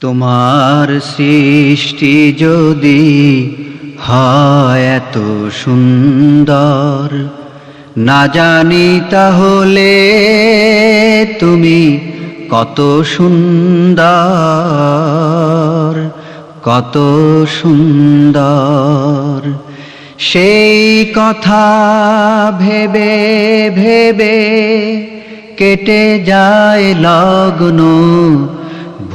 তোমার সৃষ্টি যদি হয় এত সুন্দর। না জানি তাহলে তুমি কত সুন্দর কত সুন্দর। সেই কথা ভেবে ভেবে কেটে যায় লগ্ন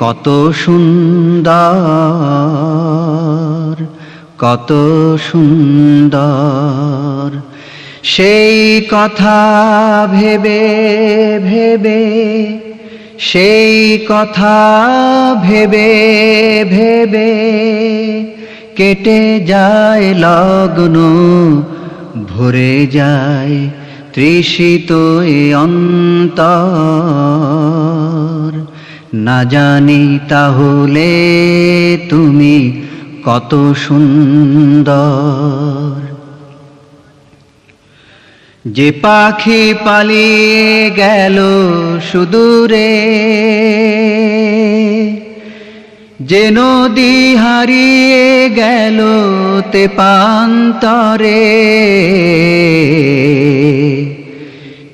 কত সুন্দর কত সুন্দর। সেই কথা ভেবে ভেবে, সেই কথা ভেবে ভেবে কেটে যায় লগ্ন, ভরে যায় তৃষিত অন্তর। না জানি তাহলে তুমি কত সুন্দর। যে পাখি পালিয়ে গেল সুদূরে, যে নদী হারিয়ে গেল তে পান্তরে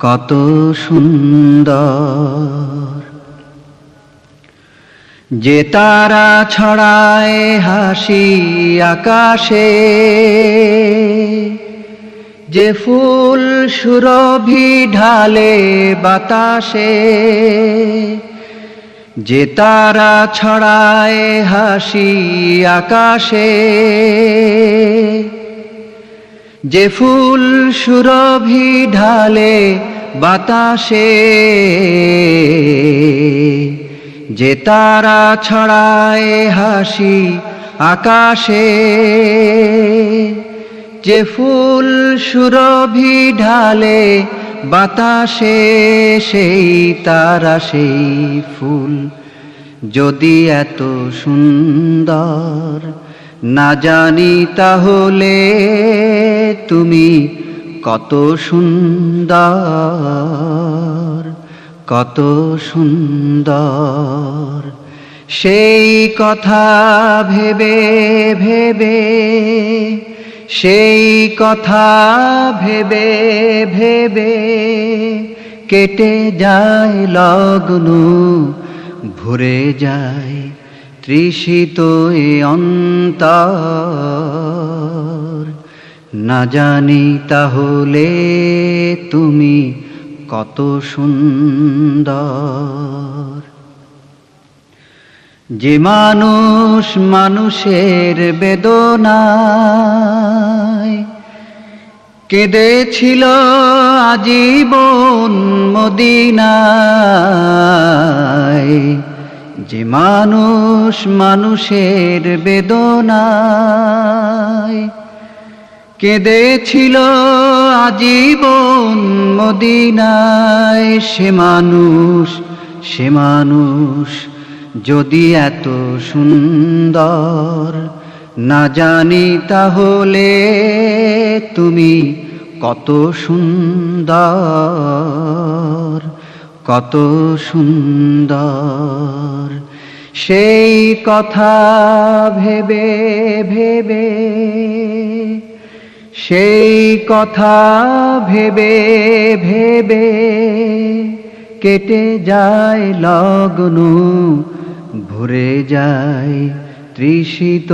কত সুন্দর। যে তারা ছড়ায় হাসি আকাশে, যে ফুল সুরভি ঢালে বাতাসে, যে তারা ছড়ায় হাসি আকাশে যে ফুল সুরভি ঢালে বাতাসে, যে তারা ছড়ায় হাসি আকাশে, যে ফুল সুরভি ঢালে বাতাসে, সেই তারা সেই ফুল যদি এত সুন্দর না জানি তাহলে তুমি কত সুন্দর কত সুন্দর। সেই কথা ভেবে ভেবে, সেই কথা ভেবে ভেবে কেটে যায় লগ্ন, ভরে যায় তৃষিত অন্তর। না জানি তাহলে তুমি কত সুন্দর। যে মানুষ মানুষের বেদনায় কেঁদেছিল আজীবন মদিনায়। যে মানুষ মানুষের বেদনায় কেঁদেছিল আজীবন মদিনায়, সে মানুষ সে মানুষ যদি এত সুন্দর না জানি তাহলে তুমি কত সুন্দর। কত সুন্দর। সেই কথা ভেবে ভেবে, সেই কথা ভেবে ভেবে কেটে যায় লগ্ন, ভরে যায় তৃষিত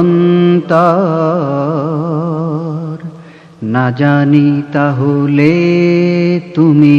অন্তর। না জানি তাহলে তুমি